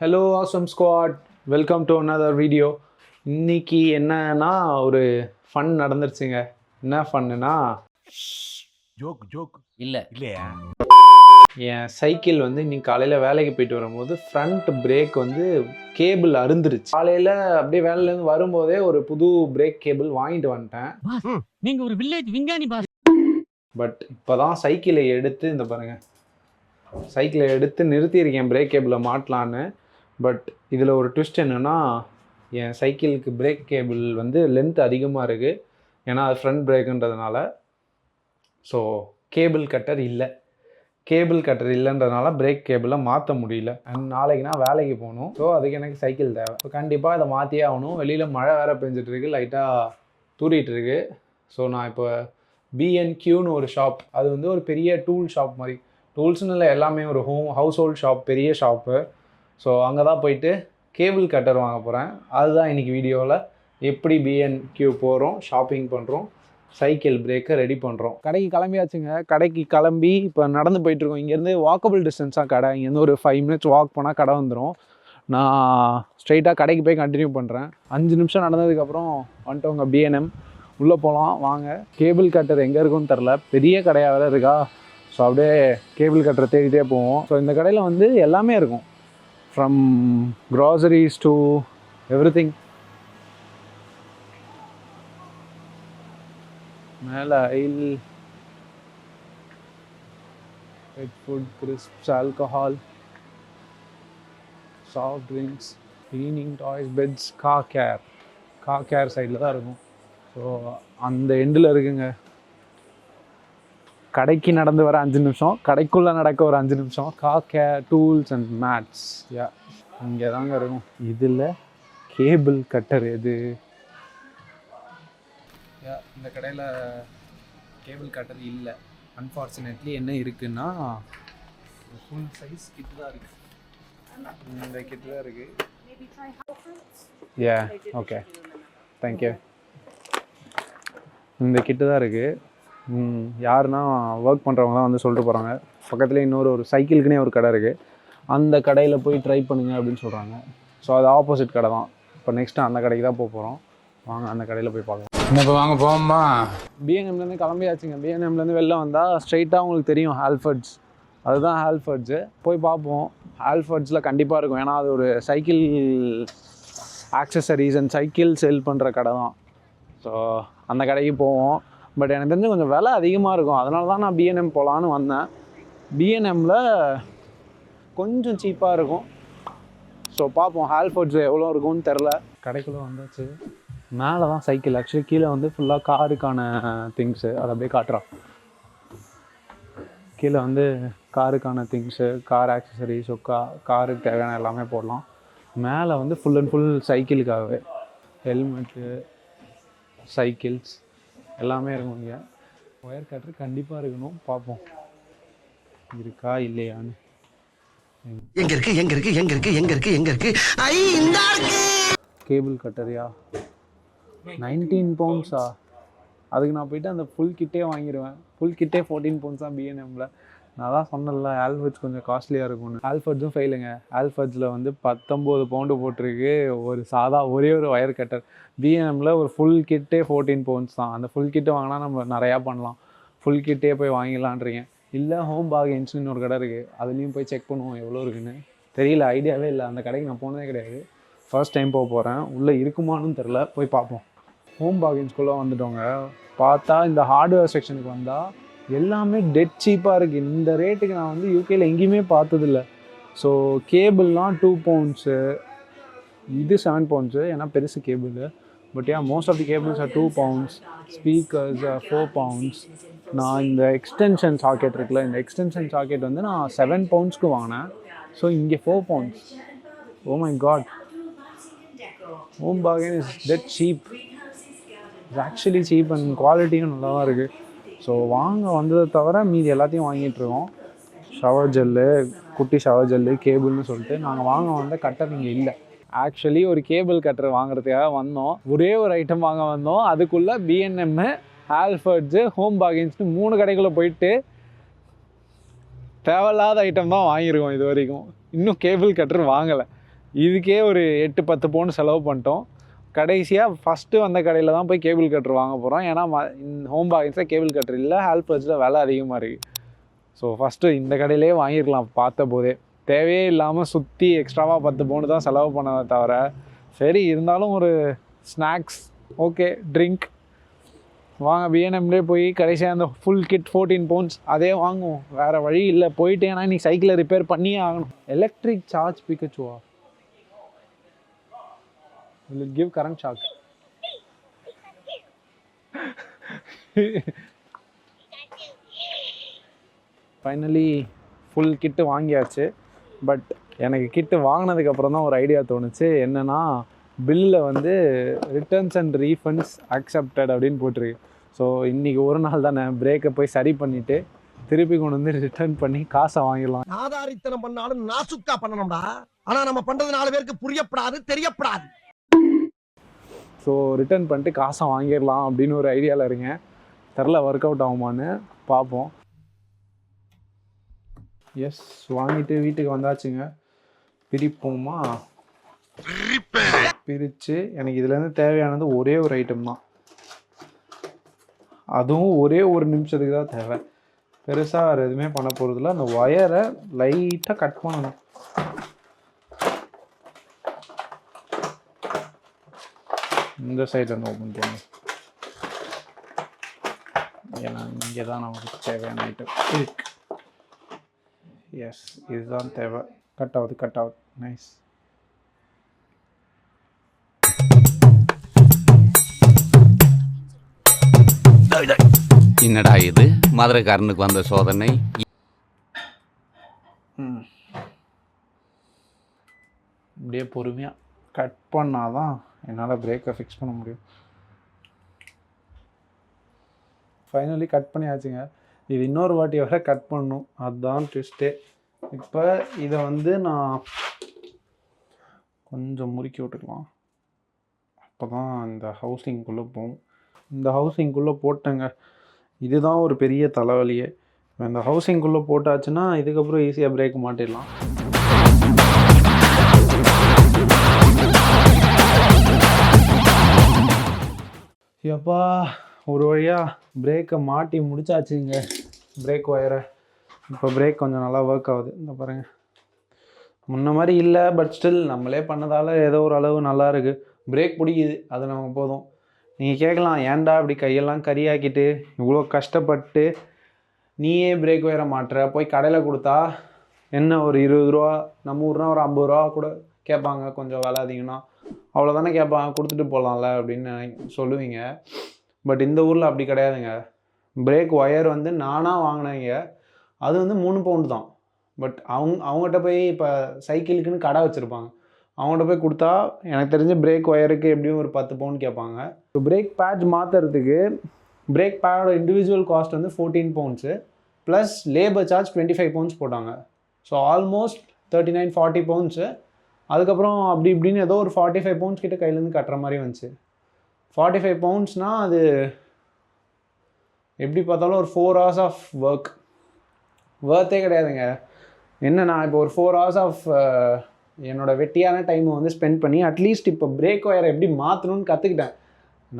Hello awesome squad welcome to another video இன்னைக்கு என்னன்னா ஒரு ஃபன் நடந்துருச்சுங்க. என்ன ஃபன்னுனா ஜோக் ஜோக் இல்ல. இல்லையா? என் சைக்கிள் வந்து இன்னைக்கு காலையில் வேலைக்கு போயிட்டு வரும்போது ஃப்ரண்ட் பிரேக் வந்து கேபிள் அருந்துருச்சு. காலையில் அப்படியே வேலையிலேருந்து வரும்போதே ஒரு புது பிரேக் கேபிள் வாங்கிட்டு வந்துட்டேன். நீங்க ஒரு வில்லேஜ் விஞ்ஞானி பாஸ். பட் இப்போ தான் சைக்கிளை எடுத்து இந்த பாருங்க சைக்கிளை எடுத்து நிறுத்தியிருக்கேன் பிரேக் கேபிளை மாட்டலான்னு. பட் இதில் ஒரு ட்விஸ்ட் என்னென்னா என் சைக்கிளுக்கு பிரேக் கேபிள் வந்து லென்த் அதிகமாக இருக்குது ஏன்னா அது ஃப்ரண்ட் பிரேக்குன்றதுனால ஸோ கேபிள் கட்டர் இல்லை. கேபிள் கட்டர் இல்லைன்றதுனால பிரேக் கேபிளை மாற்ற முடியல. அண்ட் நாளைக்கு நான் வேலைக்கு போகணும். ஸோ அதுக்கு எனக்கு சைக்கிள் தேவை. ஸோ கண்டிப்பாக இதை மாற்றியே ஆகணும். வெளியில் மழை வேறு பெஞ்சிட்டு இருக்கு. லைட்டாக தூறிட்டு இருக்கு. ஸோ நான் இப்போ பிஎன்கியூன்னு ஒரு ஷாப் அது வந்து ஒரு பெரிய டூல் ஷாப் மாதிரி. டூல்ஸ்னு இல்லை எல்லாமே ஒரு ஹோம் ஹவுஸ் ஹோல்ட் ஷாப் பெரிய ஷாப்பு ஸோ அங்கே தான் போயிட்டு கேபிள் கட்டர் வாங்க போகிறேன் அதுதான் இன்றைக்கி வீடியோவில் எப்படி பிஎன்கியூ போகிறோம் ஷாப்பிங் பண்ணுறோம் சைக்கிள் பிரேக்கை ரெடி பண்ணுறோம் கடைக்கு கிளம்பியாச்சுங்க. கடைக்கு கிளம்பி இப்போ நடந்து போயிட்டுருக்கோம் இங்கேருந்து வாக்கபிள் டிஸ்டன்ஸாக கடை. இங்கேருந்து ஒரு ஃபைவ் மினிட்ஸ் வாக் பண்ணால் கடை வந்துடும் நான் ஸ்ட்ரைட்டாக கடைக்கு போய் கண்டினியூ பண்ணுறேன் அஞ்சு நிமிஷம் நடந்ததுக்கப்புறம் வந்துட்டவங்க பிஎன்எம் உள்ளே போகலாம் வாங்க. கேபிள் கட்டர் எங்கே இருக்குன்னு தெரில பெரிய கடையாக வேறு இருக்கா? ஸோ அப்படியே கேபிள் கட்டரை தேடிட்டே போவோம். ஸோ இந்த கடையில் வந்து எல்லாமே இருக்கும். From groceries to everything மேலே aisle pet food crisps alcohol soft drinks cleaning toys pets car care car care சைடில் தான் இருக்கும். ஸோ அந்த எண்டில் இருக்குங்க. கடைக்கு நடந்து வர அஞ்சு நிமிஷம் கடைக்குள்ளே நடக்க ஒரு அஞ்சு நிமிஷம் car care tools and mats yeah. இங்கே தாங்க இருக்கும். இதில் கேபிள் கட்டர் எது? யா இந்த கடையில் கேபிள் கட்டர் இல்லை. அன்ஃபார்ச்சுனேட்லி என்ன இருக்குன்னா ஃபுல் சைஸ் கிட் தான் இருக்குது இந்த கிட் தான் இருக்குது யா ஓகே தேங்க்யூ இந்த கிட்டு தான் இருக்குது யாருன்னா ஒர்க் பண்ணுறவங்க தான் வந்து சொல்லிட்டு போகிறாங்க பக்கத்துலேயே இன்னொரு ஒரு சைக்கிளுக்குனே ஒரு கடை இருக்குது அந்த கடையில் போய் ட்ரை பண்ணுங்க அப்படின்னு சொல்கிறாங்க ஸோ அது ஆப்போசிட் கடை தான். இப்போ நெக்ஸ்ட்டு அந்த கடைக்கு தான் போக போகிறோம் வாங்க அந்த கடையில் போய் பார்க்கலாம். இப்போ வாங்க போவோம்மா பிஎன்எம்லேருந்து கிளம்பியாச்சுங்க. பிஎன்எம்லேருந்து வெளில வந்தால் ஸ்ட்ரைட்டாக உங்களுக்கு தெரியும் ஹால்ஃபர்ட்ஸ் அதுதான் ஹால்ஃபர்ட்ஸு போய் பார்ப்போம். ஹால்ஃபர்ட்ஸில் கண்டிப்பாக இருக்கும். ஏன்னா அது ஒரு cycle accessories and cycle sell பண்ணுற கடை தான். ஸோ அந்த கடைக்கு போவோம். பட் எனக்கு தெரிஞ்சு கொஞ்சம் விலை அதிகமாக இருக்கும். அதனால தான் நான் பிஎன்எம் போகலான்னு வந்தேன். பிஎன்எம்மில் கொஞ்சம் சீப்பாக இருக்கும். ஸோ பார்ப்போம் ஹால்ஃபர்ட்ஸ் எவ்வளோ இருக்கும்னு தெரில. கடைக்குள்ளே வந்தாச்சு. மேலே தான் சைக்கிள் ஆக்சுவலி கீழே வந்து ஃபுல்லாக காருக்கான திங்ஸு அதை அப்படியே காட்டுறான். கீழே வந்து காருக்கான திங்ஸு கார் ஆக்சசரிஸ் கா காருக்கு தேவையான எல்லாமே போடலாம். மேலே வந்து ஃபுல் அண்ட் ஃபுல் சைக்கிளுக்காகவே ஹெல்மெட்டு சைக்கிள்ஸ் எல்லாமே இருக்கும் இங்கே. ஒயர் கட்டர் கண்டிப்பாக இருக்கணும். பார்ப்போம். இருக்கா இல்லையான்னு. எங்க இருக்கு எங்க இருக்கு எங்க இருக்கு எங்க இருக்கு எங்க இருக்கு? ஐ இந்த இருக்கு! கேபிள் கட்டரியா நைன்டீன் பவுண்ட்ஸா அதுக்கு நான் போயிட்டு அந்த ஃபுல் கிட்டே வாங்கிடுவேன் ஃபுல் கிட்டே ஃபோர்டீன் பவுண்ட்ஸ் தான் பிஎன்எம்ல நான் தான் சொன்னேன்ல ஆல்ஃபர்ட்ஸ் கொஞ்சம் காஸ்ட்லியாக இருக்கும்னு. ஆல்ஃபர்ட்ஸும் ஃபெயிலுங்க ஆல்ஃபர்ட்ஸில் வந்து பத்தொம்போது பவுண்டு போட்டிருக்கு. ஒரு சாதா ஒரே ஒரு ஒயர் கட்டர் பிஎன்எம்ல ஒரு ஃபுல் கிட்டே ஃபோர்டீன் பவுண்ட்ஸ் தான். அந்த ஃபுல் கிட்டு வாங்கினா நம்ம நிறையா பண்ணலாம். ஃபுல் கிட்டே போய் வாங்கிடலான்றீங்க. இல்லை ஹோம் பாகின்ஸ்னு ஒரு கடை இருக்குது அதுலேயும் போய் செக் பண்ணுவோம் எவ்வளோ இருக்குன்னு. தெரியல ஐடியாவே இல்லை. அந்த கடைக்கு நான் போனதே கிடையாது. ஃபர்ஸ்ட் டைம் போக போகிறேன் உள்ளே இருக்குமான்னு தெரில போய் பார்ப்போம். ஹோம் பாகின்ஸ்குள்ளே வந்துட்டோங்க. பார்த்தா இந்த ஹார்ட்வேர் செக்ஷனுக்கு வந்தால் எல்லாமே டெட் சீப்பாக இருக்குது இந்த ரேட்டுக்கு நான் வந்து யூகேயில் எங்கேயுமே பார்த்ததில்ல. ஸோ கேபிள்லாம் டூ பவுண்ட்ஸு இது செவன் பவுண்ட்ஸு ஏன்னா பெருசு கேபிள் பட் ஏன் most of the cables are two pounds speakers four pounds நான் இந்த எக்ஸ்டென்ஷன் சாக்கெட் இருக்குல்ல இந்த எக்ஸ்டென்ஷன் சாக்கெட் வந்து நான் செவன் பவுண்ட்ஸ்க்கு வாங்கினேன். ஸோ இங்கே four pounds oh my god home bargain is dead cheap it's actually cheap and குவாலிட்டியும் நல்லா தான் இருக்குது ஸோ வாங்க வந்ததை தவிர மீதி எல்லாத்தையும் வாங்கிட்டு இருக்கோம். ஷவர் ஜெல்லு குட்டி ஷவர் ஜெல்லு கேபிள்னு சொல்லிட்டு நாங்கள் வாங்க வந்த கட்டர் இங்கே இல்லை. ஆக்சுவலி ஒரு கேபிள் கட்டர் வாங்குறதுக்காக வந்தோம். ஒரே ஒரு ஐட்டம் வாங்க வந்தோம். அதுக்குள்ளே பிஎன்எம்மு ஆல்ஃபர்ட்ஸு ஹோம் பாகின்ஸ்னு மூணு கடைக்குள்ளே போயிட்டு தேவையில்லாத ஐட்டம் தான் வாங்கியிருக்கோம் இது வரைக்கும். இன்னும் கேபிள் கட்டர் வாங்கலை. இதுக்கே ஒரு எட்டு பத்து பவுன் செலவு பண்ணிட்டோம். கடைசியாக ஃபஸ்ட்டு வந்த கடையில் தான் போய் கேபிள் கட்டர் வாங்க போகிறோம் ஏன்னா ஹோம் பாகின்ஸில் கேபிள் கட்டர் இல்லை ஹால்பர்ஸில் விலை அதிகமாக இருக்குது ஸோ ஃபஸ்ட்டு இந்த கடையிலே வாங்கியிருக்கலாம் பார்த்த போதே. தேவையே இல்லாமல் சுற்றி எக்ஸ்ட்ராவாக பத்து பவுண்டு தான் செலவு பண்ணதை தவிர சரி இருந்தாலும் ஒரு ஸ்நாக்ஸ் ஓகே ட்ரிங்க் வாங்க பிஎன்எம்லே போய் கடைசியாக அந்த ஃபுல் கிட் ஃபோர்டீன் பவுண்ட்ஸ் அதே வாங்குவோம். வேறு வழி இல்லை. போயிட்டேன்னா நீ சைக்கிளை ரிப்பேர் பண்ணியே ஆகணும். எலக்ட்ரிக் சார்ஜ் பிக்கச்சுவா will give current shock finally full kit வாங்கியாச்சு. பட் எனக்கு கிட்டு வாங்கினதுக்கப்புறம் தான் ஒரு ஐடியா தோணுச்சு. என்னென்னா பில்லில் வந்து ரிட்டர்ன்ஸ் அண்ட் ரீஃபண்ட்ஸ் அக்செப்டட் அப்படின்னு போட்டிருக்கு. ஸோ இன்றைக்கி ஒரு நாள் தானே பிரேக்கை போய் சரி பண்ணிவிட்டு திருப்பி கொண்டு வந்து ரிட்டர்ன் பண்ணி காசை வாங்கிடலாம். ஆதாரித்தனம் பண்ணாலும் நாசுக்கா பண்ணணும்டா. ஆனால் நம்ம பண்ணுறது நாலு பேருக்கு புரியப்படாது தெரியப்படாது. ஸோ ரிட்டர்ன் பண்ணிட்டு காசை வாங்கிடலாம் அப்படின்னு ஒரு ஐடியாவில் இருக்கேன். தெரில ஒர்க் அவுட் ஆகுமான்னு பார்ப்போம். எஸ் வாங்கிட்டு வீட்டுக்கு வந்தாச்சுங்க. பிரிப்போமா? பிரித்து எனக்கு இதுலேருந்து தேவையானது ஒரே ஒரு ஐட்டம் தான். அதுவும் ஒரே ஒரு நிமிஷத்துக்கு தான் தேவை. பெருசாக எதுவுமே பண்ண போகிறதில்ல அந்த ஒயரை லைட்டாக கட் பண்ணணும். இந்த சைடு வந்து ஓப்பன் பண்ணும் ஏன்னா இங்கே தான் நமக்கு தேவையான ஐட்டம் இருக்கு. எஸ் இதுதான் தேவை. கட் ஆகுது கட் ஆகுது நைஸ் என்னடா இது? மதுரைக்காரனுக்கு வந்த சோதனை. ம். இப்படியே பொறுமையாக கட் பண்ணால் தான் என்னால் பிரேக்கை ஃபிக்ஸ் பண்ண முடியும். ஃபைனலி கட் பண்ணியாச்சுங்க. இது இன்னொரு வாட்டி வர கட் பண்ணும் அதுதான் ட்விஸ்ட்டே இப்போ இதை வந்து நான் கொஞ்சம் முறுக்கி விட்டுக்கலாம். அப்போ தான் இந்த ஹவுசிங்குள்ளே போகும். இந்த ஹவுசிங்குள்ளே போட்டேங்க. இதுதான் ஒரு பெரிய தலைவலியே. இப்போ இந்த ஹவுசிங்குள்ளே போட்டாச்சுன்னா இதுக்கப்புறம் ஈஸியாக பிரேக் மாட்டிடலாம். எப்பா ஒரு வழியாக பிரேக்கை மாட்டி முடிச்சாச்சுங்க. பிரேக் ஒயரை இப்போ பிரேக் கொஞ்சம் நல்லா ஒர்க் ஆகுது. இந்த பாருங்க. முன்ன மாதிரி இல்லை பட் ஸ்டில் நம்மளே பண்ணதால் ஏதோ ஒரு அளவு நல்லா இருக்குது பிரேக் பிடிக்குது. அது நமக்கு போதும். நீங்கள் கேட்கலாம் ஏன்டா இப்படி கையெல்லாம் கறியாக்கிட்டு இவ்வளோ கஷ்டப்பட்டு நீயே பிரேக் ஒயரை மாட்டுற? போய் கடையில் கொடுத்தா என்ன ஒரு இருபது ரூபா நம்ம ஊர்னா ஒரு ஐம்பது ரூபா கூட கேட்பாங்க. கொஞ்சம் விலை அதிகம்னா. அவ்வளோதானே கேட்பாங்க கொடுத்துட்டு போகலாம்ல அப்படின்னு சொல்லுவீங்க. பட் இந்த ஊரில் அப்படி கிடையாதுங்க. பிரேக் ஒயர் வந்து நானாக வாங்கினேங்க. அது வந்து மூணு பவுண்டு தான். பட் அவங்க அவங்ககிட்ட போய் இப்போ சைக்கிளுக்குன்னு கடை வச்சுருப்பாங்க. அவங்ககிட்ட போய் கொடுத்தா எனக்கு தெரிஞ்ச பிரேக் ஒயருக்கு எப்படியும் ஒரு பத்து பவுண்ட் கேட்பாங்க. இப்போ பிரேக் பேட்ச் மாற்றுறதுக்கு பிரேக் பேடோட இண்டிவிஜுவல் காஸ்ட் வந்து fourteen pounds plus labour charge twenty five pounds போட்டாங்க. So almost thirty nine forty pounds அதுக்கப்புறம் அப்படி இப்படின்னு ஏதோ ஒரு ஃபார்ட்டி ஃபைவ் பவுண்ட்ஸ் கிட்ட கையிலேருந்து கட்டுற மாதிரி வந்துச்சு. ஃபார்ட்டி ஃபைவ் பவுண்ட்ஸ்னால் அது எப்படி பார்த்தாலும் ஒரு ஃபோர் ஹவர்ஸ் ஆஃப் ஒர்க் ஒர்த்தே கிடையாதுங்க. என்ன நான் இப்போ ஒரு ஃபோர் ஹவர்ஸ் ஆஃப் என்னோட வெட்டியான டைமை வந்து ஸ்பெண்ட் பண்ணி அட்லீஸ்ட் இப்போ பிரேக் ஒயரை எப்படி மாற்றணும்னு கற்றுக்கிட்டேன்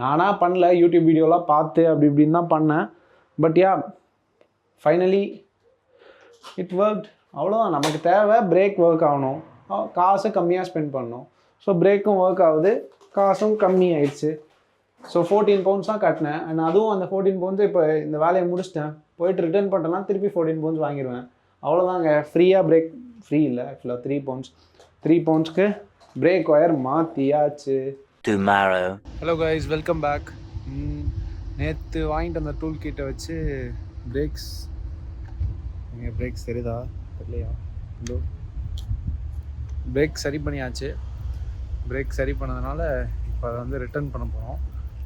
நானாக பண்ணல யூடியூப் வீடியோலாம் பார்த்து அப்படி இப்படின்னு தான் பண்ணேன். But yeah finally it work அவ்வளோதான் நமக்கு தேவை பிரேக் ஒர்க் ஆகணும். காசு கம்மியாக ஸ்பெண்ட் பண்ணணும் ஸோ பிரேக்கும் ஒர்க் ஆகுது. காசும் கம்மி ஆயிடுச்சு. ஸோ ஃபோர்டீன் பவுண்ட்ஸ் தான் கட்டினேன். அண்ட் அதுவும் அந்த ஃபோர்டீன் பவுண்ட்ஸ் இப்போ இந்த வேலையை முடிச்சிட்டேன். போயிட்டு ரிட்டர்ன் பண்ணிட்டேன்னா திருப்பி ஃபோர்டீன் பவுண்ட்ஸ் வாங்கிடுவேன் அவ்வளோதாங்க ஃப்ரீயாக பிரேக் ஃப்ரீ இல்லை ஆக்சுவலாக த்ரீ பவுண்ட்ஸ் த்ரீ பவுண்ட்ஸ்க்கு பிரேக் ஒயர் மாற்றியாச்சு. ஹலோ கைஸ் வெல்கம் பேக் நேற்று வாங்கிட்டு வந்த டூல் கிட்டை வச்சு பிரேக்ஸ் எங்கள் பிரேக்ஸ் தெரியுதா? தெரியலையா? இதோ பிரேக் சரி பண்ணியாச்சு. பிரேக் சரி பண்ணதுனால இப்போ அதை வந்து ரிட்டர்ன் பண்ண போகிறோம்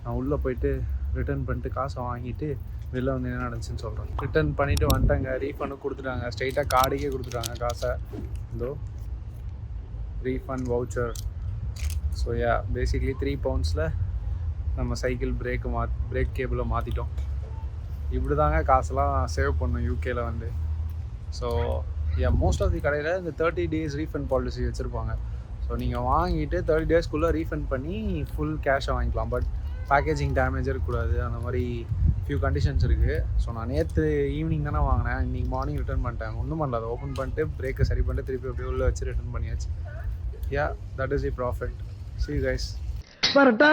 நான் உள்ளே போயிட்டு ரிட்டர்ன் பண்ணிட்டு காசை வாங்கிட்டு வெளில வந்து என்ன நடந்துச்சுன்னு சொல்கிறேன் ரிட்டர்ன் பண்ணிவிட்டு வந்துட்டாங்க. ரீஃபண்டும் கொடுத்துட்டாங்க. ஸ்ட்ரைட்டாக கார்டுக்கே கொடுத்துட்டாங்க காசை. இதோ refund voucher so yeah basically three பவுண்ட்ஸில் நம்ம சைக்கிள் பிரேக்கு மா பிரேக் கேபிளை மாற்றிட்டோம் இப்படி தாங்க காசெல்லாம் சேவ் பண்ணோம் யூகேல வந்து. ஸோ மோஸ்ட் ஆஃப் தி கடையில் இந்த தேர்ட்டி டேஸ் ரீஃபண்ட் பாலிசி வச்சுருப்பாங்க. ஸோ நீங்கள் வாங்கிட்டு தேர்ட்டி டேஸ்க்குள்ளே ரீஃபண்ட் பண்ணி ஃபுல் கேஷை வாங்கிக்கலாம். பட் பேக்கேஜிங் டேமேஜ் இருக்கக்கூடாது. அந்த மாதிரி ஃபியூ கண்டிஷன்ஸ் இருக்குது ஸோ நான் நேற்று ஈவினிங் தானே வாங்கினேன். இன்றைக்கி மார்னிங் ரிட்டர்ன் பண்ணிட்டேன். ஒன்றும் பண்ணல. அதை ஓப்பன் பண்ணிட்டு பிரேக்கை சரி பண்ணிட்டு திருப்பி அப்படியே உள்ளே வச்சு ரிட்டர்ன் பண்ணியாச்சு. Yeah that is a profit see guys parotta